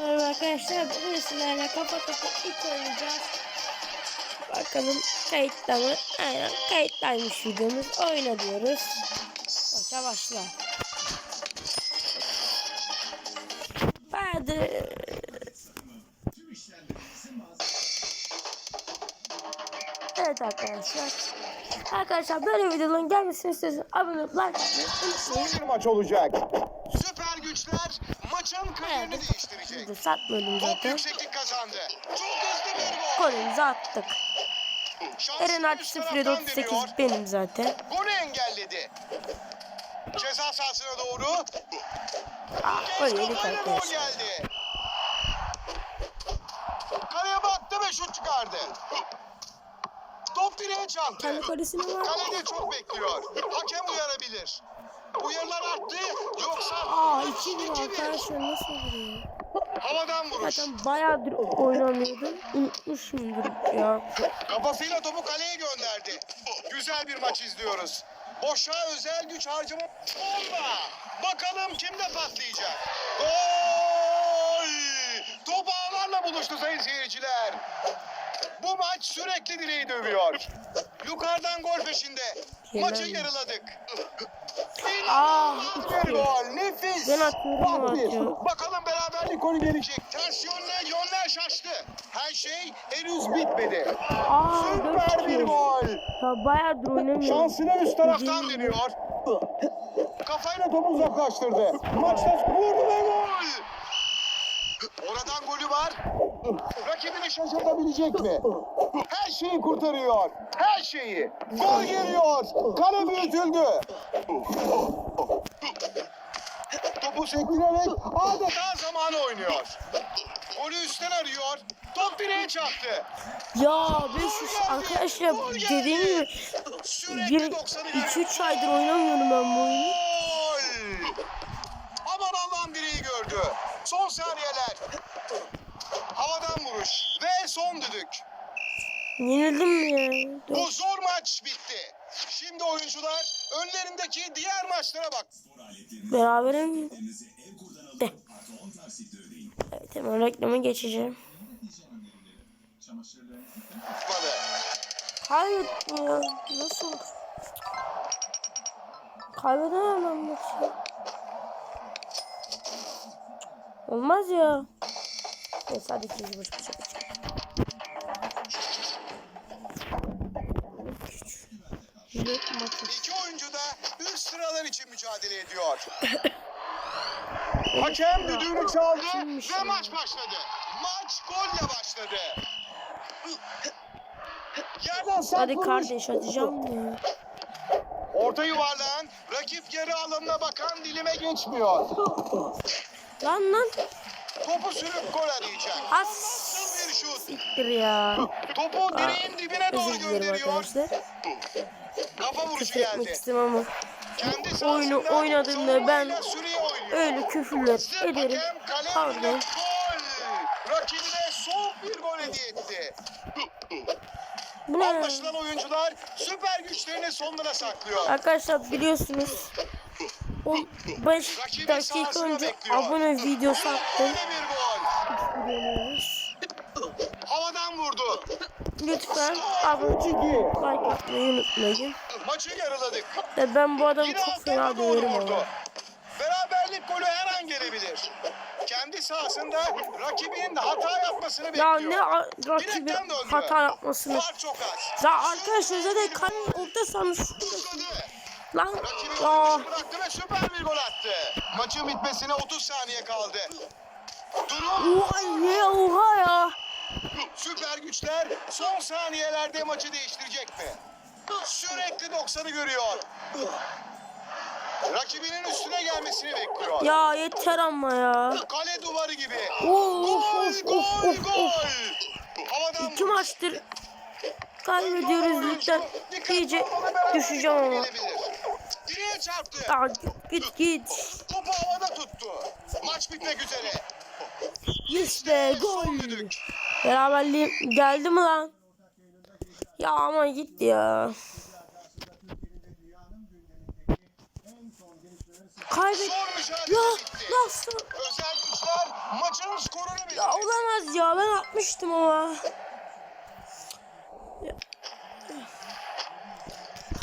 Arkadaşlar bugün sizlerle kafa topu ilk oynayacağız. Bakalım kayıtta mı? Aynen kayıttaymış videomuz. Oyna diyoruz. Maça başla. Hadi. Evet arkadaşlar. Arkadaşlar böyle videoların gelmesini istiyorsanız abone olup like atmayı unutmayın. maç olacak. Şimdi satmıyordum Top zaten. Golümüzü attık. Eren artı taraftan 0.38 deniyor. benim zaten. Golü engelledi. Ceza sahasına doğru. Ah gol yedik arkadaşlar. geldi. Kaleye baktı ve şut çıkardı. Top direğe çarptı. Kendi kalesine var. Kalede çok bekliyor. Hakem uyarabilir. Uyarılar arttı. Yoksa Aa 2 1 2-1. arkadaşlar nasıl vuruyor? havadan vuruş. Zaten bayağıdır oynamıyordum. Unutmuşumdur ya. Kafasıyla topu kaleye gönderdi. Güzel bir maç izliyoruz. Boşa özel güç harcama. Bomba. Bakalım kimde patlayacak. Gol! Top ağlarla buluştu sayın seyirciler. Bu maç sürekli direği dövüyor. Yukarıdan gol peşinde. Maçı yarıladık. Aa, bir gol. Nefis. Ben atıyorum. Bakalım beraberlik golü gelecek. Ters yönler yönler şaştı. Her şey henüz bitmedi. Aa Süper 4 bir 2. gol. Ya bayağıdır oynamıyorum. Şansını üst taraftan deniyor. Kafayla topu uzaklaştırdı. Maçta vurdu ve gol. Rakibini şaşırtabilecek mi? Her şeyi kurtarıyor. Her şeyi. Gol geliyor. Kale büyütüldü. Topu sektirerek adeta zamanı oynuyor. Golü üstten arıyor. Top direğe çarptı. Ya 500 arkadaşlar dediğim gibi bir 90'ı 2-3 aydır oynamıyorum ben bu oyunu. Gol! Aman Allah'ım direği gördü. Son saniyeler. Havadan vuruş ve son düdük. Yenildim mi ya? Bu zor maç bitti. Şimdi oyuncular önlerindeki diğer maçlara bak. Berabere mi? De. Evet hemen reklama geçeceğim. Kaybettim ya. Nasıl olur? Kaybedemem ben maçı. Olmaz ya. Neyse hadi ikinci maç maça geçelim. İki oyuncu da üst sıralar için mücadele ediyor. Hakem düdüğünü çaldı ve maç başladı. Maç golle başladı. Yerden Hadi kardeş atacağım ya. Orta yuvarlan, rakip yarı alanına bakan dilime geçmiyor. Lan lan. Topu sürüp gol arayacak. As. Bir şut? Siktir ya. Topu direğin dibine doğru Özür dilerim gönderiyor. arkadaşlar. Kafa vuruşu Küfür etmek geldi. istemem ama Kendi oyunu oynadığımda ben oynuyor. öyle küfürler Sırf ederim. hakem kale Pardon. önünde gol. Rakibine soğuk bir gol hediye etti. Bu ne? Anlaşılan oyuncular süper güçlerini sonlara saklıyor. Arkadaşlar biliyorsunuz 15 dakika önce abone videosu attım. Havadan vurdu. Lütfen abone like atmayı unutmayın. Maçı yarıladık. Ve ben bu adamı Yine çok fena vurdu. ama. Beraberlik golü her an gelebilir. Kendi sahasında rakibinin hata yapmasını Ya bekliyor. ne a- rakibi Direkten döndü. hata yapmasını. Ya arkadaşlar zaten kan orta sanmış. Lan Rakibi ya. golü bıraktı ve süper bir gol attı. Maçın bitmesine 30 saniye kaldı. Durum Oha ne oha ya. süper güçler son saniyelerde maçı değiştirecek mi? Sürekli 90'ı görüyor. Rakibinin üstüne gelmesini bekliyor. Ya yeter ama ya. Kale duvarı gibi. Of Gol, of gol, of of gol. Havadan İki maçtır kaybediyoruz ligden. İyice düşeceğim ama. Direğe çarptı. Ya git git. Topu havada tuttu. Maç bitmek üzere. Son gol. Beraberliğim geldi mi lan? Ya ama gitti ya. Kaybet. Ya nasıl? Özel güçler maçın skorunu Ya belirledi. olamaz ya ben atmıştım ama. Ya.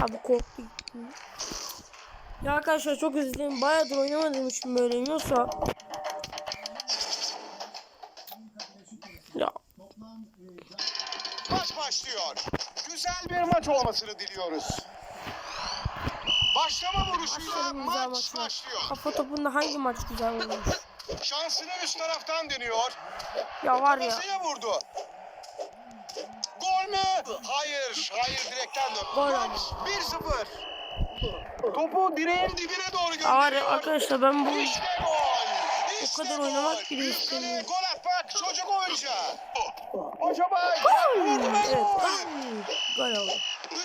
Abi korktum. Ya arkadaşlar çok dilerim. Bayağıdır oynamadığım için böyleyim. Yoksa... Ya Maç başlıyor. Güzel bir maç olmasını diliyoruz. Başlama vuruşuyla maç maçlar. başlıyor. Kafa topunda hangi maç güzel olmuş? Şansını üst taraftan deniyor. Ya var ya. Kafasıyla vurdu. Gol mü? Hayır. Hayır direkten döndü. Gol Maç 1-0. Topu direğin dibine doğru gönderiyor. arkadaşlar ben bu İşte gol. İşte kadar gol. oynamak bile istemiyorum. Gol atmak çocuk oyuncağı. Acaba ve Evet. gol. Gol oldu.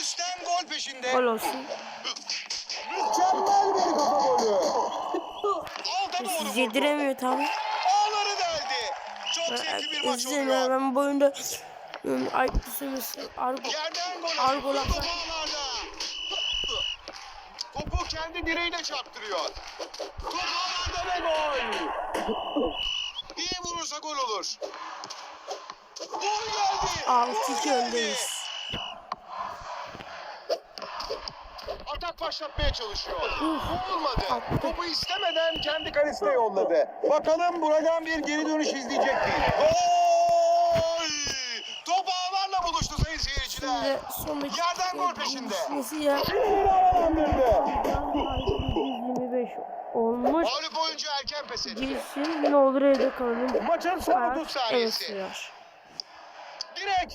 Üstten gol peşinde. Gol olsun. Mükemmel bir kafa golü. Alta doğru yediremiyor tamam. Ağları deldi. Çok zevkli bir maç oluyor. ben bu oyunda ay kusumuz argo Yerden gol Argo atıyor. laflar. Topu ağlarda. Topu kendi direğine çarptırıyor. Top ağlarda ve gol. İyi vurursa gol olur. Gol geldi. altı Gol iki geldi. öndeyiz. Atak başlatmaya çalışıyor. Olmadı. Topu istemeden kendi kalesine yolladı. Bakalım buradan bir geri dönüş izleyecek mi? Gol! Sayın seyirciler. Şimdi son dakika. Yerden gol peşinde. Nasıl ya? Şimdi havalandırdı. 125 olmuş. Mağlup oyuncu erken pes etti. Girsin ne olur evde kalalım. Maçın son Ayak 30 saniyesi. Direkt.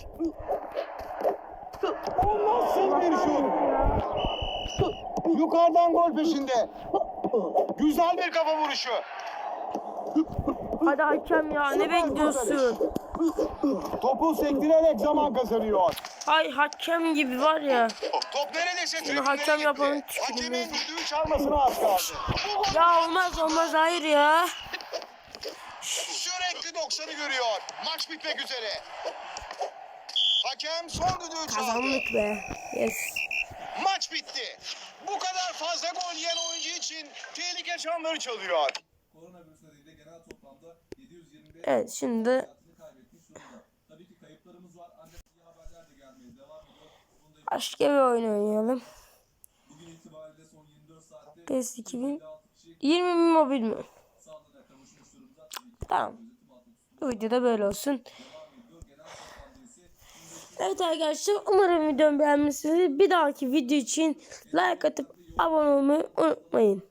O nasıl bir şut? Yukarıdan gol peşinde. Güzel bir kafa vuruşu. Hadi hakem ya ne bekliyorsun? Topu sektirerek zaman kazanıyor. Hay hakem gibi var ya. Top neredeyse tribünlere hakem tükürüğü. Hakemin düdüğü çalmasına az kaldı. Ya olmaz olmaz hayır ya. sürekli 90'ı görüyor. Maç bitmek üzere. Hakem son düdüğü çaldı. Kazandık be. Yes. Maç bitti. Bu kadar fazla gol yiyen oyuncu için tehlike çanları çalıyor. Koronavirüs nedeniyle genel toplamda 725 Evet şimdi hayatını kaybetmiş durumda. Tabii ki kayıplarımız var ancak iyi haberler de gelmeye devam ediyor. Bunu da başka bir oyun oynayalım. bugün itibariyle son 24 saatte PES 2000 56 kişi 20 bin mobil mi? Tamam. Bu videoda böyle olsun. devam ediyor. Genel toplamda ise 1500 Evet arkadaşlar umarım videomu beğenmişsiniz. Bir dahaki video için like atıp abone olmayı unutmayın.